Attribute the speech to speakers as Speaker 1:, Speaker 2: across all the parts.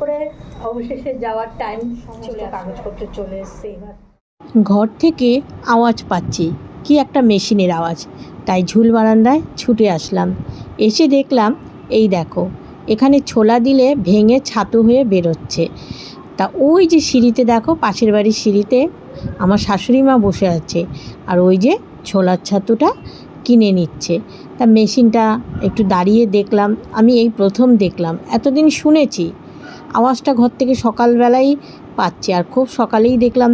Speaker 1: করে অবশেষে যাওয়ার টাইম চলে কাগজপত্র চলে এসছে এবার।
Speaker 2: ঘর থেকে আওয়াজ পাচ্ছি কি একটা মেশিনের আওয়াজ। তাই ঝুল বারান্দায় ছুটে আসলাম। এসে দেখলাম এই দেখো এখানে ছোলা দিলে ভেঙে ছাতু হয়ে বেরোচ্ছে। তা ওই যে সিঁড়িতে দেখো পাশের বাড়ির সিঁড়িতে আমার শাশুড়ি মা বসে আছে আর ওই যে ছোলার ছাতুটা কিনে নিচ্ছে। তা মেশিনটা একটু দাঁড়িয়ে দেখলাম আমি এই প্রথম দেখলাম। এতদিন শুনেছি আওয়াজটা ঘর থেকে সকালবেলাই পাচ্ছি আর খুব সকালেই দেখলাম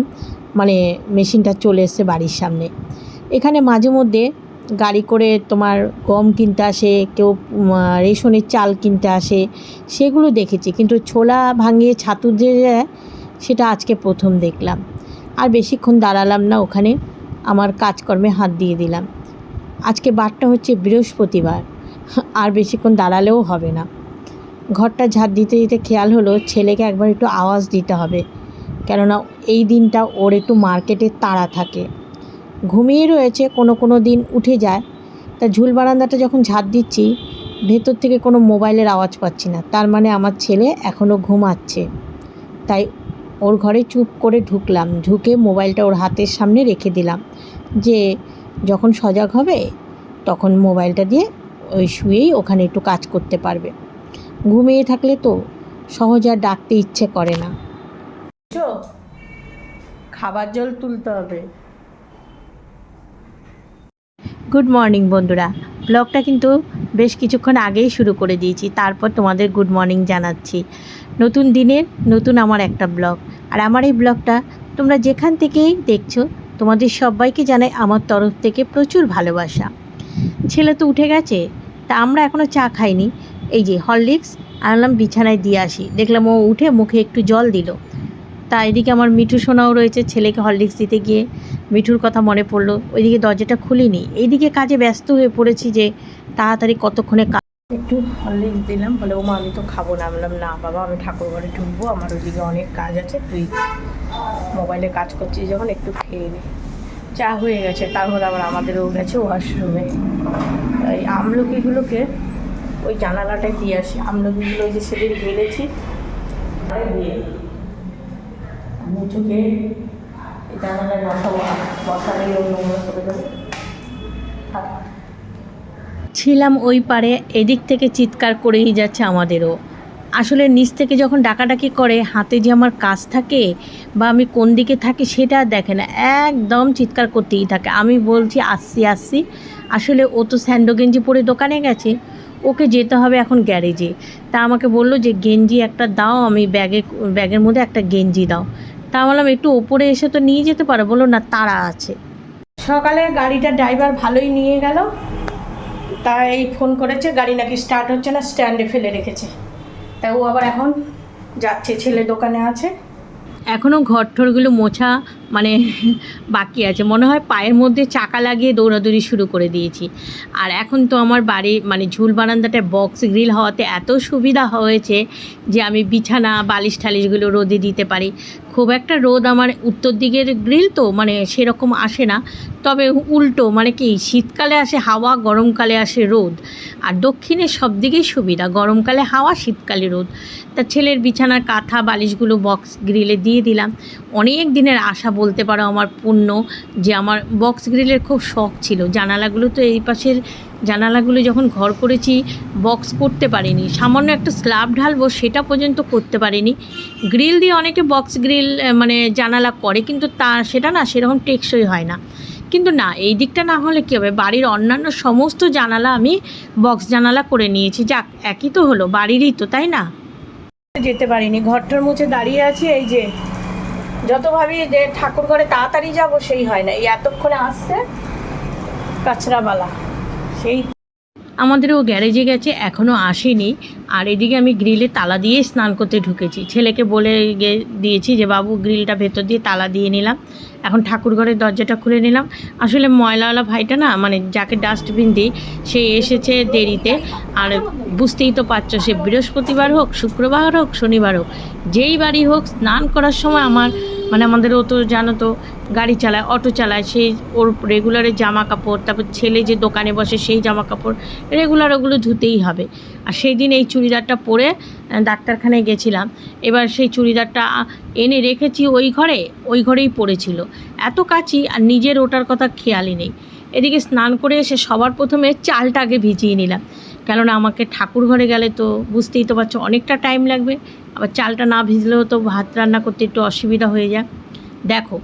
Speaker 2: মানে মেশিনটা চলে এসছে বাড়ির সামনে। এখানে মাঝে মধ্যে গাড়ি করে তোমার গম কিনতে আসে, কেউ রেশনের চাল কিনতে আসে, সেগুলো দেখেছি। কিন্তু ছোলা ভাঙিয়ে ছাতু যে, সেটা আজকে প্রথম দেখলাম। আর বেশিক্ষণ দাঁড়ালাম না, ওখানে আমার কাজকর্মে হাত দিয়ে দিলাম। আজকে বারটা হচ্ছে বৃহস্পতিবার, আর বেশিক্ষণ দাঁড়ালেও হবে না। ঘরটা ঝাড় দিতে দিতে খেয়াল হলো ছেলেকে একবার একটু আওয়াজ দিতে হবে। কেননা এই দিনটা ওর একটু মার্কেটের তাড়া থাকে। ঘুমিয়ে রয়েছে, কোনো কোনো দিন উঠে যায়। তা ঝুল বারান্দাটা যখন ঝাড় দিচ্ছি, ভেতর থেকে কোনো মোবাইলের আওয়াজ পাচ্ছি না। তার মানে আমার ছেলে এখনও ঘুমাচ্ছে। তাই ওর ঘরে চুপ করে ঢুকলাম। ঢুকে মোবাইলটা ওর হাতের সামনে রেখে দিলাম যে, যখন সজাগ হবে, তখন মোবাইলটা দিয়ে ওই শুয়েই ওখানে একটু কাজ করতে পারবে। ঘুমিয়ে থাকলে তো সহজ আর ডাকতে ইচ্ছে করে না।
Speaker 1: খাবার জল তুলতে হবে।
Speaker 2: গুড মর্নিং বন্ধুরা। ব্লগটা কিন্তু বেশ কিছুক্ষণ আগেই শুরু করে দিয়েছি। তারপর তোমাদের গুড মর্নিং জানাচ্ছি। নতুন দিনের নতুন আমার একটা ব্লগ। আর আমার এই ব্লগটা তোমরা যেখান থেকেই দেখছ তোমাদের সবাইকে জানাই আমার তরফ থেকে প্রচুর ভালোবাসা। ছেলে তো উঠে গেছে তা আমরা এখনও চা খাইনি। এই যে হরলিক্স আনলাম বিছানায় দিয়ে আসি। দেখলাম ও উঠে মুখে একটু জল দিল। তা এদিকে আমার মিঠু সোনাও রয়েছে ছেলেকে হরলিক্স দিতে গিয়ে। মিঠুর কথা মনে পড়ল, ওইদিকে দরজাটা খুলিনি। এইদিকে কাজে ব্যস্ত হয়ে পড়েছি যে তাড়াতাড়ি কতক্ষণে
Speaker 1: একটু হরলিক্স দিলাম, বলে ও মা আমি তো খাব না। বললাম, না, বাবা, আমি ঠাকুর ঘরে ঢুকবো, আমার ওইদিকে অনেক কাজ আছে, তুই মোবাইলে কাজ করছিস যখন, একটু খেয়ে নে। চা হয়ে গেছে, তারপর আবার আমাদেরও গেছে ওয়াশরুমে এই আমলকিগুলোকে ওই জানালাটায় দিয়ে আসি। ওই যে সেদিন বেড়েছি মুচুকে জানালায়
Speaker 2: ছিলাম ওই পারে, এদিক থেকে চিৎকার করেই যাচ্ছে আমাদেরও। আসলে নিচ থেকে যখন ডাকাডাকি করে, হাতে যে আমার কাজ থাকে বা আমি কোন দিকে থাকি সেটা দেখে না। একদম চিৎকার করতেই থাকে। আমি বলছি, আসছি আসছি। আসলে ও তো স্যান্ডো গেঞ্জি পরে দোকানে গেছে। ওকে যেতে হবে এখন গ্যারেজে। তা আমাকে বলল যে, গেঞ্জি একটা দাও, আমি ব্যাগে, ব্যাগের মধ্যে একটা গেঞ্জি দাও। তা বললাম, একটু ওপরে এসে তো নিয়ে যেতে পারো। বলল, না, তারা আছে।
Speaker 1: সকালে গাড়িটা ড্রাইভার ভালোই নিয়ে গেল। তাই ফোন করেছে, গাড়ি নাকি স্টার্ট হচ্ছে না স্ট্যান্ডে ফেলে রেখেছে। তাই ও আবার এখন যাচ্ছে ছেলে দোকানে আছে।
Speaker 2: এখনও ঘর ঠরগুলো মোছা মানে বাকি আছে। মনে হয় পায়ের মধ্যে চাকা লাগিয়ে দৌড়াদৌড়ি শুরু করে দিয়েছি। আর এখন তো আমার বাড়ি মানে ঝুল বারান্দাটা বক্স গ্রিল হওয়াতে এত সুবিধা হয়েছে যে আমি বিছানা, বালিশ টালিশগুলো রোদে দিতে পারি। খুব একটা রোদ আমার উত্তর দিকের গ্রিল তো মানে সেরকম আসে না। তবে উল্টো মানে কি, শীতকালে আসে হাওয়া, গরমকালে আসে রোদ। আর দক্ষিণে সব দিকেই সুবিধা, গরমকালে হাওয়া, শীতকালে রোদ। তা ছেলের বিছানার কাঁথা, বালিশগুলো বক্স গ্রিলে দিয়ে দিলাম। অনেক দিনের আশা বলতে পারো আমার পূর্ণ যে আমার বক্স গ্রিলের খুব শখ ছিল। জানালাগুলো তো এই পাশের জানালাগুলো যখন ঘর করেছি বক্স করতে পারিনি। সামান্য একটা স্ল্যাব ঢালবো সেটা পর্যন্ত করতে পারিনি। গ্রিল দিয়ে অনেকে বক্স গ্রিল মানে জানালা করে কিন্তু তা সেটা না সেরকম টেকসই হয় না। কিন্তু না, এই দিকটা না হলে কী হবে? বাড়ির অন্যান্য সমস্ত জানালা আমি বক্স জানালা করে নিয়েছি। যাক, একই তো হলো, বাড়িরই তো, তাই না?
Speaker 1: যেতে পারিনি। ঘরটার মুছে দাঁড়িয়ে আছি, এই যে যত ভাবি যে ঠাকুর ঘরে তাড়াতাড়ি যাব, সেই হয় না। এই এতক্ষণে আসছে কাঁচরাবালা সেই
Speaker 2: আমাদেরও গ্যারেজে গেছে এখনও আসেনি। আর এদিকে আমি গ্রিলে তালা দিয়ে স্নান করতে ঢুকেছি। ছেলেকে বলে দিয়েছি যে, বাবু, গ্রিলটা ভেতর দিয়ে তালা দিয়ে নিলাম। এখন ঠাকুর ঘরের দরজাটা খুলে নিলাম। আসলে ময়লাওয়ালা ভাইটা না মানে যাকে ডাস্টবিন দিই, সে এসেছে দেরিতে। আর বুঝতেই তো পারছ, সে বৃহস্পতিবার হোক, শুক্রবার হোক, শনিবার হোক, যেই বাড়ি হোক, স্নান করার সময় আমার মানে আমাদের ও তো জানো তো, গাড়ি চালায়, অটো চালায় সেই ওর রেগুলারের জামা কাপড় তারপর ছেলে যে দোকানে বসে সেই জামা কাপড় রেগুলার ওগুলো ধুতেই হবে। আর সেই দিন এই চুড়িদারটা পরে ডাক্তারখানায় গেছিলাম। এবার সেই চুড়িদারটা এনে রেখেছি ওই ঘরে, ওই ঘরেই পড়েছিল। এত কাছি আর নিজের ওটার কথা খেয়ালই নেই। এদিকে স্নান করে এসে সবার প্রথমে চালটা আগে ভিজিয়ে নিলাম। কেননা আমাকে ঠাকুর ঘরে গেলে তো বুঝতেই তো পারছ অনেকটা টাইম লাগবে। আবার চালটা না ভিজলেও তো ভাত রান্না করতে একটু অসুবিধা হয়ে যায়। দেখো,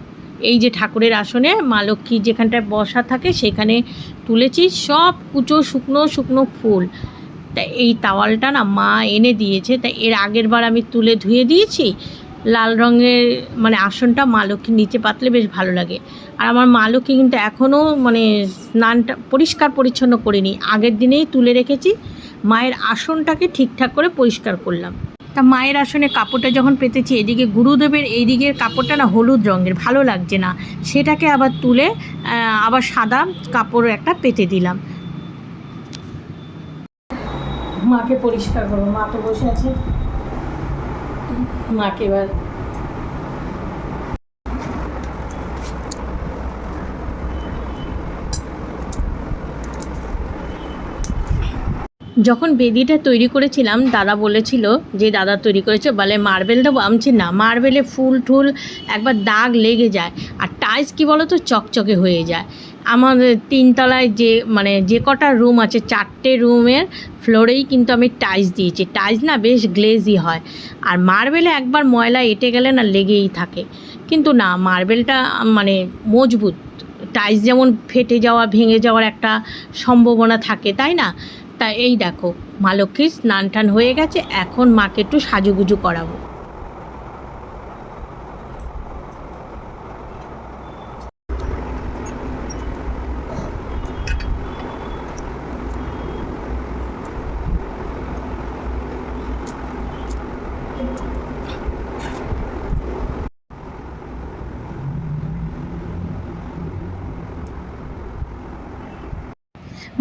Speaker 2: এই যে ঠাকুরের আসনে মা লক্ষ্মী যেখানটায় বসা থাকে সেখানে তুলেছি সব কুচো শুকনো শুকনো ফুল। তা এই তাওয়ালটা না মা এনে দিয়েছে। তা এর আগের বার আমি তুলে ধুয়ে দিয়েছি। লাল রঙের মানে আসনটা মা লক্ষ্মীর নিচে পাতলে বেশ ভালো লাগে। আর আমার মা লক্ষ্মী কিন্তু এখনও মানে স্নানটা পরিষ্কার পরিচ্ছন্ন করিনি। আগের দিনেই তুলে রেখেছি, মায়ের আসনটাকে ঠিকঠাক করে পরিষ্কার করলাম। তা মায়ের আসনে কাপড়টা যখন পেতেছি, এদিকে গুরুদেবের এই দিকের কাপড়টা না হলুদ রঙের, ভালো লাগছে না। সেটাকে আবার তুলে আবার সাদা কাপড় একটা পেতে দিলাম। মাকে পরিষ্কার করব। মা তো বসে আছে। মাকে এবার। যখন বেদিটা তৈরি করেছিলাম, দাদা বলেছিল যে, দাদা তৈরি করেছে? বলে, মার্বেল দেবো, আমি না, মার্বেলে ফুল টুল একবার দাগ লেগে যায়, আর টাইলস কী বলো তো চকচকে হয়ে যায়। আমাদের তিনতলায় যে মানে যে কটা রুম আছে, চারটে রুমের ফ্লোরেই কিন্তু আমি টাইলস দিয়েছি। টাইলস না বেশ গ্লেজি হয়। আর মার্বেলে একবার ময়লা এঁটে গেলে না লেগেই থাকে। কিন্তু না মার্বেলটা মানে মজবুত। টাইলস যেমন ফেটে যাওয়া, ভেঙে যাওয়ার একটা সম্ভাবনা থাকে, তাই না? তা এই দেখো, মা লক্ষ্মীর স্নান টান হয়ে গেছে, এখন মাকে একটু সাজুগুজু করাবো।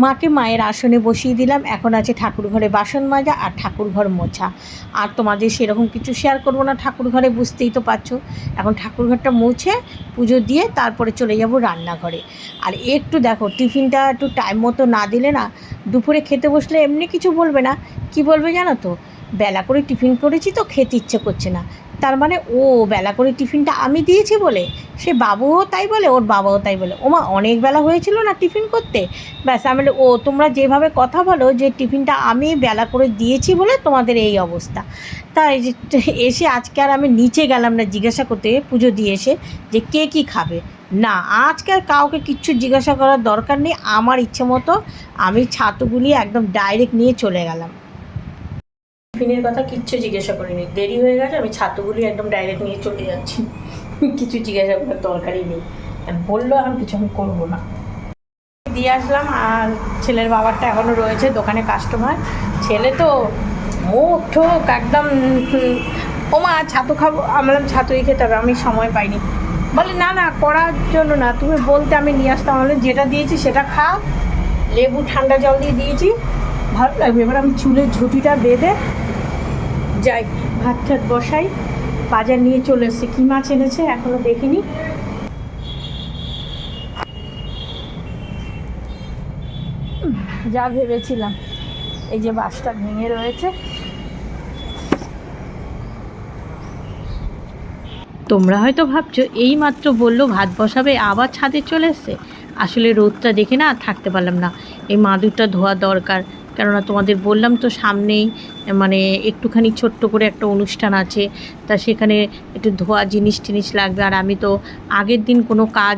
Speaker 2: মাকে মায়ের আসনে বসিয়ে দিলাম। এখন আছে ঠাকুর ঘরে বাসন মাজা আর ঠাকুর ঘর মোছা। আর তোমাদের সেরকম কিছু শেয়ার করব না ঠাকুর ঘরে বুঝতেই তো পারছ। এখন ঠাকুর ঘরটা মুছে, পুজো দিয়ে তারপরে চলে যাব রান্নাঘরে। আর একটু দেখো, টিফিনটা একটু টাইম মতো না দিলে না, দুপুরে খেতে বসলে এমনি কিছু বলবে না। কি বলবে জানো তো? বেলা করে টিফিন করেছি তো খেতে ইচ্ছে করছে না। তার মানে ও বেলা করে টিফিনটা আমি দিয়েছি বলে, সে বাবুও তাই বলে, ওর বাবাও তাই বলে। ওমা, অনেক বেলা হয়েছিল না টিফিন করতে? ব্যাস, আমি ও, তোমরা যেভাবে কথা বলো যে টিফিনটা আমি বেলা করে দিয়েছি বলে তোমাদের এই অবস্থা। তাই এসে আজকে আর আমি নিচে গেলাম না জিজ্ঞাসা করতে, পুজো দিয়ে এসে যে কে কী খাবে? না, আজকে আর কাউকে কিচ্ছু জিজ্ঞাসা করার দরকার নেই। আমার ইচ্ছে মতো আমি ছাতুগুলি একদম ডাইরেক্ট নিয়ে চলে গেলাম। টিফিনের কথা কিচ্ছু জিজ্ঞাসা করিনি। দেরি হয়ে গেছে, আমি ছাতুগুলি একদম ডাইরেক্ট নিয়ে চলে যাচ্ছি। কিছু জিজ্ঞাসা করার দরকারই নেই। বলল এখন কিছু আমি করব না। দিয়ে আসলাম, আর ছেলের বাবারটা এখনও রয়েছে দোকানে কাস্টমার ছেলে তো মুখ ঠোক একদম ও মা ছাতু খাব, আমি বললাম, ছাতুই খেতে হবে, আমি সময় পাইনি। বলে, না না, করার জন্য না, তুমি বলতে আমি নিয়ে আসতাম। আমি যেটা দিয়েছি সেটা খা। লেবু ঠান্ডা জল দিয়ে দিয়েছি। ভালো লাগবে, এবার আমি চুলের ঝুঁটিটা বেঁধে যাই, ভাত ঠাত বসাই, বাজার নিয়ে চলে এসছে। কী মাছ এনেছে এখনও দেখিনি। যা ভেবেছিলাম, এই যে বাসটা ভেঙে রয়েছে। তোমরা হয়তো ভাবছ, এই মাত্র বলল, ভাত বসাবে, আবার ছাদে চলে এসছে। আসলে রোদটা দেখে না থাকতে পারলাম না। এই মাদুরটা ধোয়া দরকার। কেননা তোমাদের বললাম তো সামনেই মানে একটুখানি ছোট্ট করে একটা অনুষ্ঠান আছে, তা সেখানে একটু ধোয়া জিনিস টিনিস লাগবে। আর আমি তো আগের দিন কোনো কাজ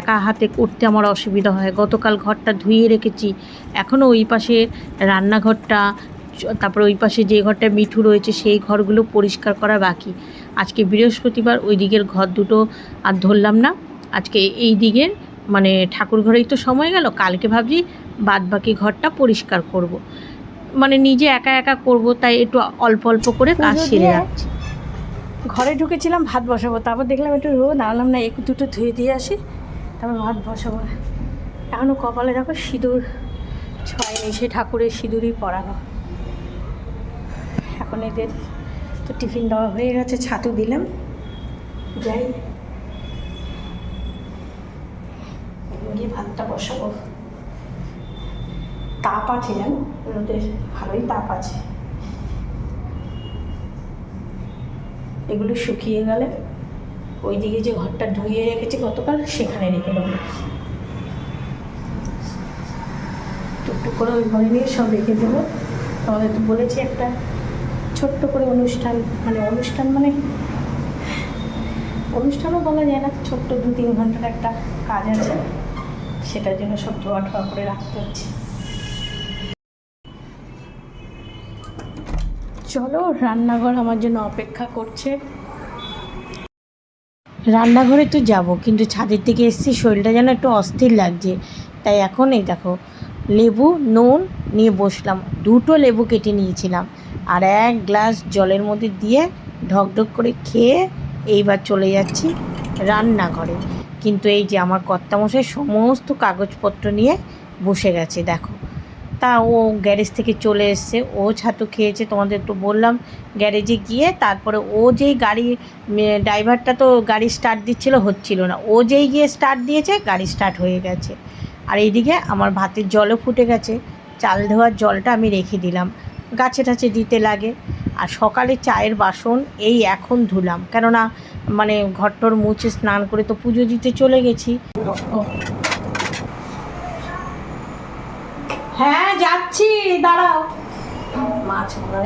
Speaker 2: একা হাতে করতে আমার অসুবিধা হয়। গতকাল ঘরটা ধুয়ে রেখেছি। এখনও ওই পাশে রান্নাঘরটা, তারপরে ওই পাশে যে ঘরটা মিঠু রয়েছে, সেই ঘরগুলো পরিষ্কার করা বাকি। আজকে বৃহস্পতিবার ওই দিকের ঘর দুটো আর ধরলাম না। আজকে এই দিকের মানে ঠাকুর ঘরেই তো সময় গেল, কালকে ভাবছি বাদ বাকি ঘরটা পরিষ্কার করব। মানে নিজে একা একা করব তাই একটু অল্প অল্প করে কাজ সেরে রাখছি।
Speaker 1: ঘরে ঢুকেছিলাম ভাত বসাবো। তারপর দেখলাম একটু রোদ আনলাম না একটু দুটো ধুয়ে দিয়ে আসি তারপর ভাত বসাবো। এখনও কপালে দেখো সিঁদুর ছয়নি সে ঠাকুরের সিঁদুরই পরানো। এখন এদের তো টিফিন দেওয়া হয়ে গেছে ছাতু দিলাম। যাই। গিয়ে ভাতটা বসাবো। তাপ আছে, জানো? রোদের ভালোই তাপ আছে। এগুলো শুকিয়ে গেলে ওইদিকে যে ঘরটা ধুয়ে রেখেছি গতকাল, সেখানে রেখে দেবো। টুকটুক করে ওই ঘরে নিয়ে সব রেখে দেবো। তোমাদের তো বলেছি একটা ছোট্ট করে অনুষ্ঠান মানে অনুষ্ঠান মানে অনুষ্ঠানও বলা যায় না, ছোট্ট দু তিন ঘণ্টার একটা কাজ আছে। সেটার জন্য সব ধোয়া ঠোয়া করে রাখতে হচ্ছে। চলো, রান্নাঘর আমার জন্য অপেক্ষা করছে।
Speaker 2: রান্নাঘরে তো যাব, কিন্তু ছাদের থেকে এসেছি, শরীরটা যেন একটু অস্থির লাগছে। তাই এখন এই দেখো, লেবু, নুন নিয়ে বসলাম। দুটো লেবু কেটে নিয়েছিলাম, আর এক গ্লাস জলের মধ্যে দিয়ে ঢকঢক করে খেয়ে এইবার চলে যাচ্ছি রান্নাঘরে। কিন্তু এই যে আমার কর্তামশাই সমস্ত কাগজপত্র নিয়ে বসে গেছে, দেখো। তা ও গ্যারেজ থেকে চলে এসছে। ও ছাতু খেয়েছে, তোমাদের তো বললাম। গ্যারেজে গিয়ে তারপরে ও যেই গাড়ি ড্রাইভারটা তো গাড়ি স্টার্ট দিচ্ছিল, হচ্ছিল না। ও যেই গিয়ে স্টার্ট দিয়েছে, গাড়ি স্টার্ট হয়ে গেছে। আর এইদিকে আমার ভাতের জলও ফুটে গেছে। চাল ধোয়ার জলটা আমি রেখে দিলাম। গাছে টাছে দিতে লাগে। আর সকালে চায়ের বাসন এই এখন ধুলাম। কেননা মানে ঘরটর মুছে স্নান করে তো পুজো দিতে চলে গেছি।
Speaker 1: হ্যাঁ যাচ্ছি, দাঁড়াও। মাছ মনে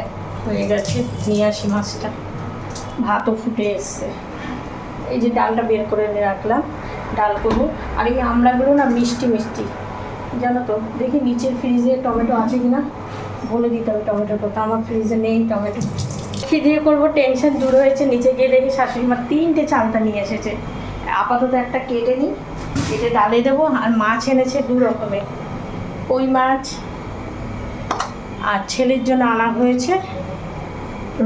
Speaker 1: হয় গেছে, নিয়ে আসি মাছটা। ভাতও ফুটে এসছে। এই যে ডালটা বের করে এনে রাখলাম, ডাল করব। আর এই আমড়াগুলো না মিষ্টি মিষ্টি। জানো তো, দেখি নিচের ফ্রিজে টমেটো আছে কি না বলে দিতে হবে টমেটোর কথা। আমার ফ্রিজে নেই টমেটো। কী দিয়ে করব, টেনশন দূর হয়েছে। নিচে গিয়ে দেখি শাশুড়ি মা তিনটে চালতা নিয়ে এসেছে। আপাতত একটা কেটে নিই, কেটে ডালে দেবো। আর মাছ এনেছে দু রকমের। কই মাছ? আর ছেলের জন্য আনা হয়েছে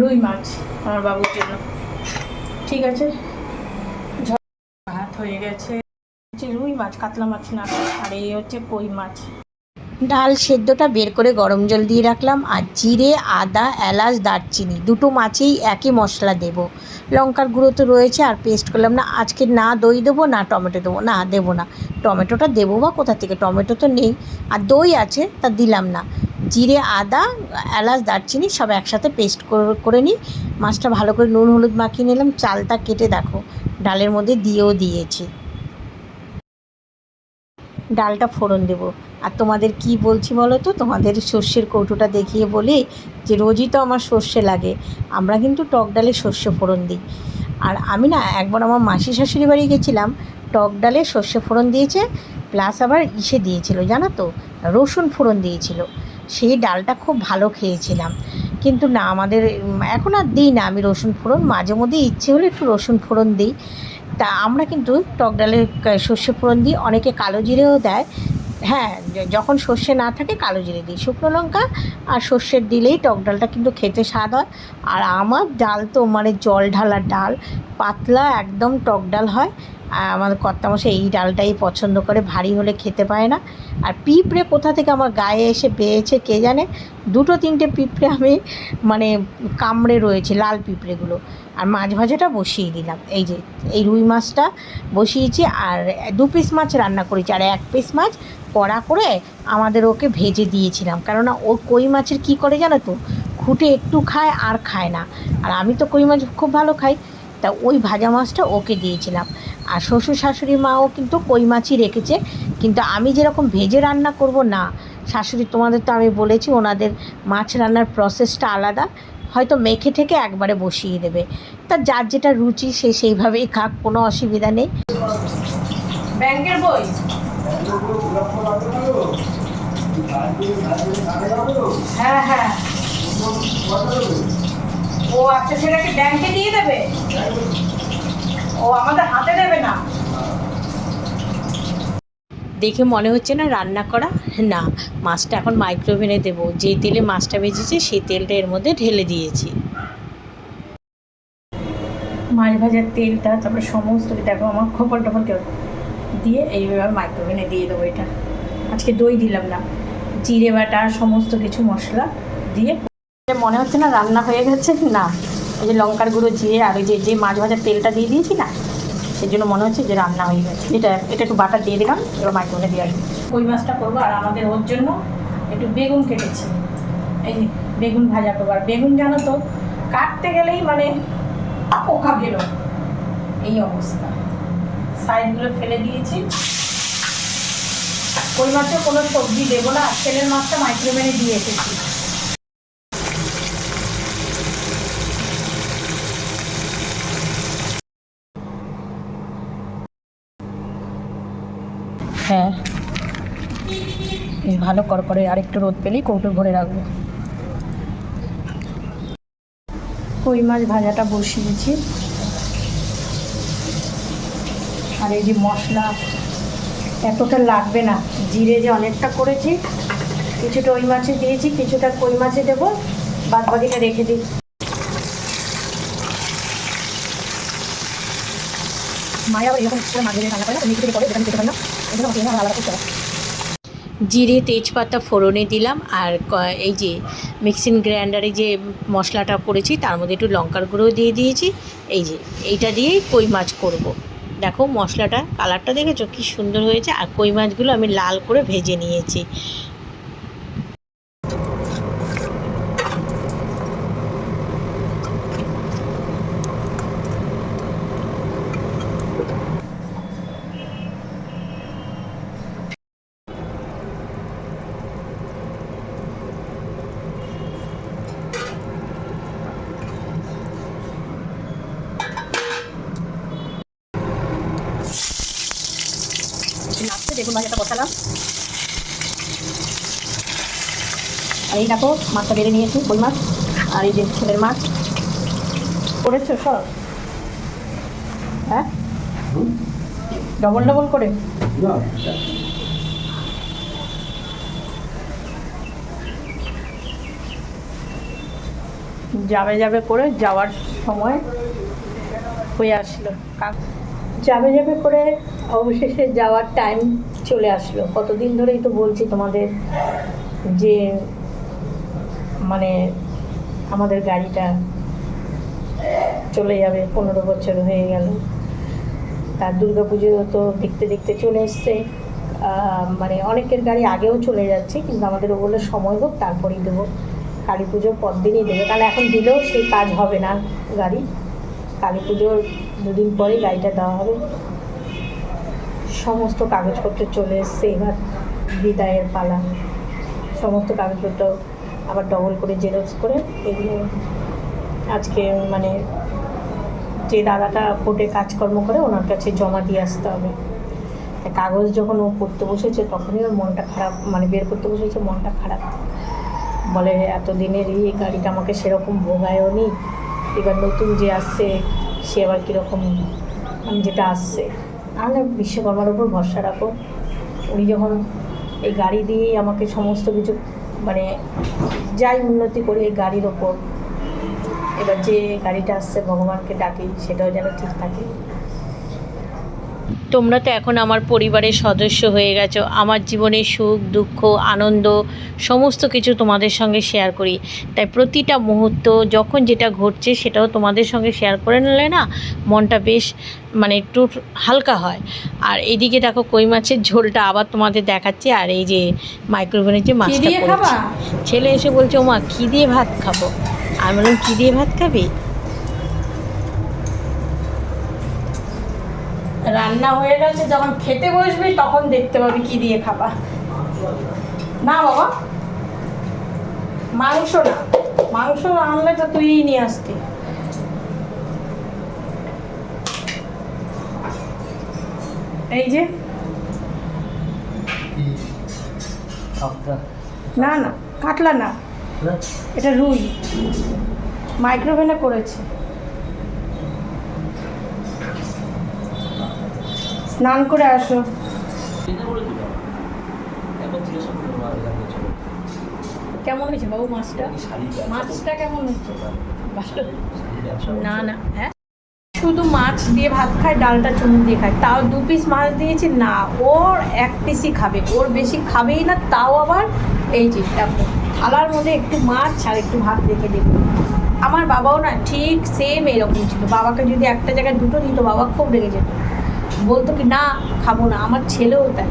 Speaker 1: রুই মাছ আমার বাবুর জন্য। ঠিক আছে? ভাত হয়ে গেছে। হচ্ছে রুই মাছ, কাতলা মাছ না, আর এই হচ্ছে কই মাছ।
Speaker 2: ডাল সেদ্ধটা বের করে গরম জল দিয়ে রাখলাম আর জিরে, আদা, এলাচ, দারচিনি, দুটো মাছেই একই মশলা দেব। লঙ্কার গুঁড়ো তো রয়েছে আর পেস্ট করলাম না। আজকে না দই দেবো, না টমেটো দেবো, না দেবো না। টমেটোটা দেবো বা কোথা থেকে? টমেটো তো নেই। আর দই আছে, তা দিলাম না। জিরে, আদা, এলাচ, দারচিনি সব একসাথে পেস্ট করে নিই। মাছটা ভালো করে নুন, হলুদ মাখিয়ে নিলাম। চালটা কেটে দেখো, ডালের মধ্যে দিয়েও দিয়েছি। ডালটা ফোড়ন দেবো। আর তোমাদের কি বলছি বলো তো? তোমাদের সর্ষের কৌটোটা দেখিয়ে বলি যে রোজই তো আমার সর্ষে লাগে। আমরা কিন্তু টক ডালে সর্ষে ফোড়ন দিই। আর আমি না একবার আমার মাসি শাশুড়ি বাড়ি গেছিলাম, টক ডালে সর্ষে ফোড়ন দিয়েছে, প্লাস আবার ইসে দিয়েছিল, জানো তো? রসুন ফোড়ন দিয়েছিল। সেই ডালটা খুব ভালো খেয়েছিলাম। কিন্তু না, আমাদের এখন আর দিই না আমি রসুন ফোড়ন। মাঝে মধ্যে ইচ্ছে হলে একটু রসুন ফোড়ন দিই। তা আমরা কিন্তু টক ডালে সর্ষে ফোড়ন দিই। অনেকে কালো জিরেও দেয়। হ্যাঁ যখন সর্ষে না থাকে কালো জিরে দিই। শুকনো লঙ্কা আর সর্ষের দিলেই টক ডালটা কিন্তু খেতে স্বাদ হয়। আর আমার ডাল তো মানে জল ঢালা ডাল, পাতলা একদম টক ডাল হয়। আর আমাদের কর্তামশাই এই ডালটাই পছন্দ করে, ভারী হলে খেতে পায় না। আর পিঁপড়ে কোথা থেকে আমার গায়ে এসে বেয়েছে কে জানে? দুটো তিনটে পিঁপড়ে আমি মানে কামড়ে রয়েছে, লাল পিঁপড়েগুলো। আর মাছ ভাজাটা বসিয়ে দিলাম। এই যে, এই রুই মাছটা বসিয়েছি আর দু পিস মাছ রান্না করেছি। আর এক পিস মাছ কড়া করে আমাদের ওকে ভেজে দিয়েছিলাম। কেননা ও কই মাছের কী করে জানো তো? খুঁটে একটু খায় আর খায় না। আর আমি তো কই মাছ খুব ভালো খাই। তা ওই ভাজা মাছটা ওকে দিয়েছিলাম। আর শ্বশুর শাশুড়ি মাও কিন্তু কই মাছই রেখেছে। কিন্তু আমি যেরকম ভেজে রান্না করব না, শাশুড়ি তোমাদের তো আমি বলেছি ওনাদের মাছ রান্নার প্রসেসটা আলাদা, হয়তো মেখে থেকে একবারে বসিয়ে দেবে। তা যার যেটা রুচি সে সেইভাবেই খাক, কোনো অসুবিধা নেই।
Speaker 1: ব্যাংকের বই? হ্যাঁ হ্যাঁ। ও আচ্ছা সেটাকে ব্যাংকে দিয়ে দেবে? ও আমাদের হাতে দেবে না।
Speaker 2: দেখে মনে হচ্ছে না রান্না করা? না মাছটা এখন মাইক্রোওভেনে দেবো। যে তেলে মাছটা ভেজেছে সেই তেলটা এর মধ্যে ঢেলে দিয়েছি।
Speaker 1: মাছ ভাজার তেলটা তারপরে সমস্ত দেখো আমার খপল টপল কেউ দিয়ে এইভাবে মাইক্রোওভেনে দিয়ে দেবো এটা। আজকে দই দিলাম না। জিরে বাটা সমস্ত কিছু মশলা দিয়ে মনে হচ্ছে না রান্না হয়ে গেছে না? ওই যে লঙ্কার গুঁড়ো জিরে আর ওই যে যে মাছ ভাজার তেলটা দিয়ে দিয়েছি না, সেই জন্য মনে হচ্ছে যে রান্না হয়ে গেছে। এটা এটা একটু বাটার দিয়ে দিলাম, এবার মাইক্রোভেনে দিয়ে আসব। ওই মাছটা করব? আর আমাদের ওর জন্য একটু বেগুন কেটেছি। এই বেগুন ভাজা করব। আর বেগুন জানো তো, কাটতে গেলেই মানে পোকা বেরো। এই অবস্থা। সাইডগুলো ফেলে দিয়েছি। ওই মাছে কোনো সবজি দেবো না। ছেলের মাছটা মাইক্রোওভেনে দিয়ে এসেছি। হ্যাঁ। বেশ ভালো করকরে আর একটু রোদ পেলেই কৌটো ভরে রাখব। কই মাছ ভাজাটা বসিয়েছি আর এই যে মশলা, এতটা লাগবে না। জিরে যে অনেকটা করেছি, কিছুটা ওই মাছে দিয়েছি, কিছুটা কই মাছে দেবো বাদ বাকিটা রেখে দিই। মায়া এরকম করে মাছ রান্না করে তুমি কিছু করে
Speaker 2: জিরে, তেজপাতা, ফোড়নে দিলাম আর এই যে মিক্সিং গ্রাইন্ডারে যে মশলাটা করেছি, তার মধ্যে একটু লঙ্কার গুঁড়ো দিয়ে দিয়েছি। এই যে, এইটা দিয়েই কই মাছ করব। দেখো মশলাটা কালারটা দেখেছ? কি সুন্দর হয়েছে। আর কই মাছগুলো আমি লাল করে ভেজে নিয়েছি
Speaker 1: লাস্টে দেখুন ভাজাটা বসালাম আর এই দেখো মাছটা বেড়ে নিয়েছি কই মাছ, আর এই যে ছেলের মাছ। করেছ সব? হ্যাঁ? ডবল ডবল করে? যাবে যাবে করে যাওয়ার সময় হয়ে আসলো। যাবে যাবে করে অবশেষে যাওয়ার টাইম চলে আসলো। কতদিন ধরেই তো বলছি তোমাদের যে মানে আমাদের গাড়িটা চলে যাবে, পনেরো বছর হয়ে গেল। তার দুর্গা পুজো তো দেখতে দেখতে চলে এসছে। মানে অনেকের গাড়ি আগেও চলে যাচ্ছে, কিন্তু আমাদের ওগুলো সময় হোক, তারপরেই দেবো। কালী পুজোর পর দিনই দেবে। কারণ এখন দিলেও সেই কাজ হবে না গাড়ি। কালী পুজোর দুদিন পরেই গাড়িটা দেওয়া হবে। সমস্ত কাগজপত্র চলে এসছে, এবার বিদায়ের পালা। সমস্ত কাগজপত্র আবার ডবল করে জেরক্স করে এগুলো আজকে মানে যে দাদাটা কোর্টে কাজকর্ম করে ওনার কাছে জমা দিয়ে আসতে হবে। কাগজ যখন ও করতে বসেছে তখনই ওর মনটা খারাপ মানে বের করতে বসেছে মনটা খারাপ। বলে এতদিনের এই গাড়িটা আমাকে সেরকম ভোগায়ও নি, এবার নতুন যে আসছে সে আবার কীরকম মানে যেটা আসছে। তাহলে বিশ্বকর্মার ওপর ভরসা রাখো। উনি যখন এই গাড়ি দিয়েই আমাকে সমস্ত কিছু মানে যাই উন্নতি করি এই গাড়ির ওপর। এবার যে গাড়িটা আসছে, ভগবানকে ডাকি, সেটাও যেন ঠিক থাকে।
Speaker 2: তোমরা তো এখন আমার পরিবারের সদস্য হয়ে গেছো। আমার জীবনের সুখ দুঃখ আনন্দ সমস্ত কিছু তোমাদের সঙ্গে শেয়ার করি। তাই প্রতিটা মুহূর্ত যখন যেটা ঘটছে সেটাও তোমাদের সঙ্গে শেয়ার করে নিলে না মনটা বেশ মানে একটু হালকা হয়। আর এদিকে দেখো কই মাছের ঝোলটা আবার তোমাদের দেখাচ্ছি। আর এই যে মাইক্রোওভেনের যে মাছটা
Speaker 1: খাবা?
Speaker 2: ছেলে এসে বলছে ওমা কী দিয়ে ভাত খাব? আমি বললাম কী দিয়ে ভাত খাবি?
Speaker 1: রান্না হয়ে গেছে যখন খেতে বসবি তখন দেখতে পাবি কি দিয়ে খাবা। না বাবা মাংস না। মাংস আনলে তো তুই নিয়ে আসতি। এই যে। না না কাটলা না। এটা রুই। মাইক্রোওভেনে করেছে। স্নান করে আসো। কেমন হয়েছে বাবু মাছটা? মাছটা কেমন হয়েছে? না না হ্যাঁ? শুধু মাছ দিয়ে ভাত খায় ডালটা চুন দিয়ে খায়। তাও দু পিস মাছ দিয়েছি না ওর এক পিসই খাবে। ওর বেশি খাবেই না তাও আবার এই যে দেখো থালার মধ্যে একটু মাছ আর একটু ভাত রেখে দেবে। আমার বাবাও না ঠিক সেম এরকম ছিল। বাবাকে যদি একটা জায়গায় দুটো দিত বাবা খুব রেগে যেত। বলতো কি, না, খাব না, আমার ছেলেও তাই।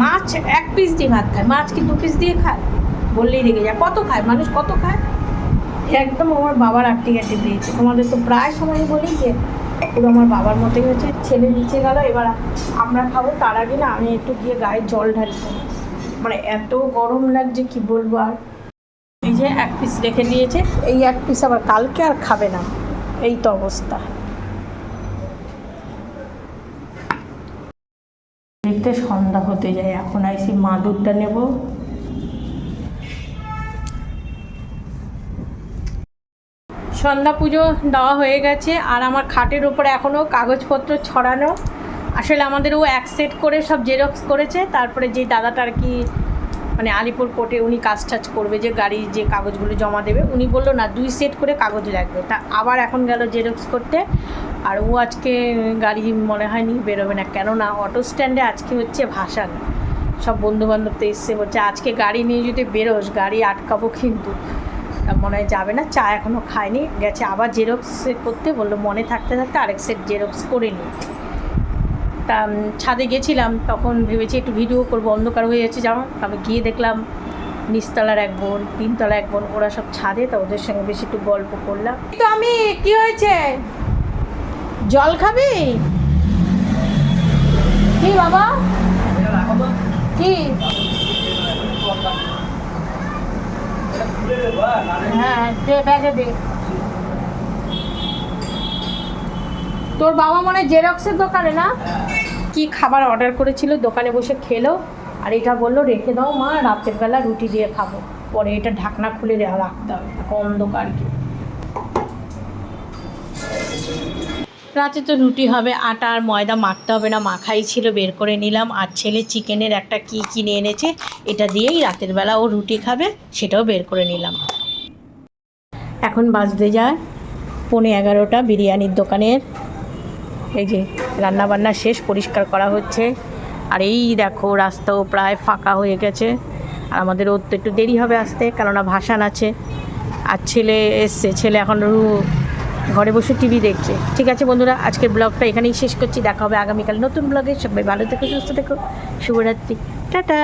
Speaker 1: মাছ এক পিস দিয়ে ভাত খায়, মাছ কি দু পিস দিয়ে খায়? বললেই রেগে যায়। কত খায়? মানুষ কত খায়? একদম আমার বাবার আটটি গাটি পেয়েছে। তোমাদের তো প্রায় সময় বলি যে, পুরো আমার বাবার মতোই হয়েছে। ছেলে নিচে গেল, এবার আমরা খাব। তার আগে না, আমি একটু গিয়ে গায়ে জল ঢালি মানে এত গরম লাগছে, কি বলব আর? এই যে এক পিস রেখে দিয়েছে। এই এক পিস আবার কালকে আর খাবে না। এই তো অবস্থা। দেখতে সন্ধ্যা হতে যায়। এখন আইসি মাদুরটা নেব। সন্ধ্যা পুজো দেওয়া হয়ে গেছে আর আমার খাটের উপরে এখনও কাগজপত্র ছড়ানো। আসলে আমাদের ও এক সেট করে সব জেরক্স করেছে। তারপরে যে দাদাটা আর কি মানে আলিপুর কোর্টে উনি কাজ টাজ করবে, যে গাড়ির যে কাগজগুলো জমা দেবে, উনি বলল, না, দুই সেট করে কাগজ লাগবে। তা আবার এখন গেল জেরক্স করতে, আর ও আজকে গাড়ি মনে হয়নি, বেরোবে না। কেননা অটো স্ট্যান্ডে আজকে হচ্ছে ভাসান সব বন্ধু বান্ধব তো এসছে, বলছে, আজকে গাড়ি নিয়ে যদি বেরোস, গাড়ি আটকাবো কিন্তু। মনে হয় যাবে না, চা এখনও খায়নি, গেছে আবার জেরক্স করতে, বলল, মনে থাকতে থাকতে আরেক সেট জেরক্স করে নি তা ছাদে গেছিলাম, তখন ভেবেছি একটু ভিডিও করব, অন্ধকার হয়ে যাচ্ছে যেমন তবে গিয়ে দেখলাম নিচতলার এক বোন তিনতলা এক বোন, ওরা সব ছাদে, তা ওদের সঙ্গে বেশি একটু গল্প করলাম। তো আমি, কি হয়েছে? জল খাবি? কি বাবা? কি? হ্যাঁ দে, ব্যাগে দে। তোর বাবা মনে জেরক্সের দোকানে না? কি খাবার অর্ডার করেছিল, দোকানে বসে খেলো, আর এটা বলল, রেখে দাও মা, রাতের বেলা রুটি দিয়ে খাব। পরে এটা ঢাকনা খুলে রাখতে হবে অন্ধকার কি। রাতে তো রুটি হবে, আটা আর ময়দা মাখতে হবে না, মাখাই ছিল, বের করে নিলাম। আর ছেলে চিকেনের একটা কি কিনে এনেছে, এটা দিয়েই রাতের বেলা ও রুটি খাবে, সেটাও বের করে নিলাম। এখন বাজতে যায়, পৌনে এগারোটা, বিরিয়ানির দোকানের এই যে রান্না বান্না শেষ পরিষ্কার করা হচ্ছে। আর এই দেখো, রাস্তাও প্রায় ফাঁকা হয়ে গেছে। আর আমাদের ওর তো একটু দেরি হবে আসতে, কেননা ভাসান আছে। আর ছেলে এসছে, ছেলে এখন ঘরে বসে টিভি দেখছে। ঠিক আছে বন্ধুরা, আজকের ব্লগটা এখানেই শেষ করছি। দেখা হবে আগামীকাল নতুন ব্লগে। সবাই ভালো থেকো, সুস্থ থেকো। শুভরাত্রি। টাটা!